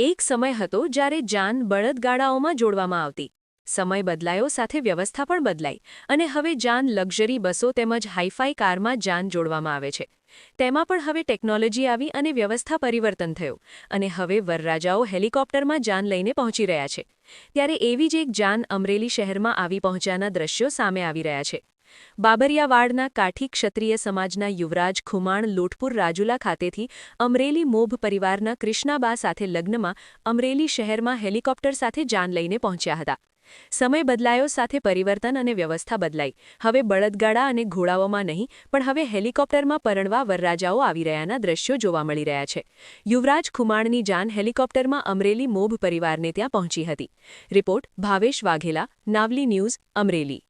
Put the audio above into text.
એક સમય હતો જ્યારે જાન બળદગાડાઓમાં જોડવામાં આવતી. સમય બદલાયો સાથે વ્યવસ્થા પણ બદલાઈ અને હવે જાન લક્ઝરી બસો તેમજ હાઈફાઈ કારમાં જાન જોડવામાં આવે છે. તેમાં પણ હવે ટેકનોલોજી આવી અને વ્યવસ્થા પરિવર્તન થયું અને હવે વરરાજાઓ હેલિકોપ્ટરમાં જાન લઈને પહોંચી રહ્યા છે. ત્યારે એવી જ એક જાન અમરેલી શહેરમાં આવી પહોંચ્યાના દ્રશ્યો સામે આવી રહ્યા છે. બાબરિયાવાડના કાઠી ક્ષત્રિય સમાજના યુવરાજ ખુમાણ લોટપુર રાજુલા ખાતેથી અમરેલી મોભ પરિવારના કૃષ્ણાબા સાથે લગ્નમાં અમરેલી શહેરમાં હેલિકોપ્ટર સાથે જાન લઈને પહોંચ્યા હતા. સમય બદલાયો, સાથે પરિવર્તન અને વ્યવસ્થા બદલાઈ. હવે બળદગાડા અને ઘોડાઓમાં નહીં, પણ હવે હેલિકોપ્ટરમાં પરણવા વરરાજાઓ આવી રહ્યાના દ્રશ્યો જોવા મળી રહ્યા છે. યુવરાજ ખુમાણની જાન હેલિકોપ્ટરમાં અમરેલી મોભ પરિવારને ત્યાં પહોંચી હતી. Report Bhavesh Vaghela, Navli news, Amreli.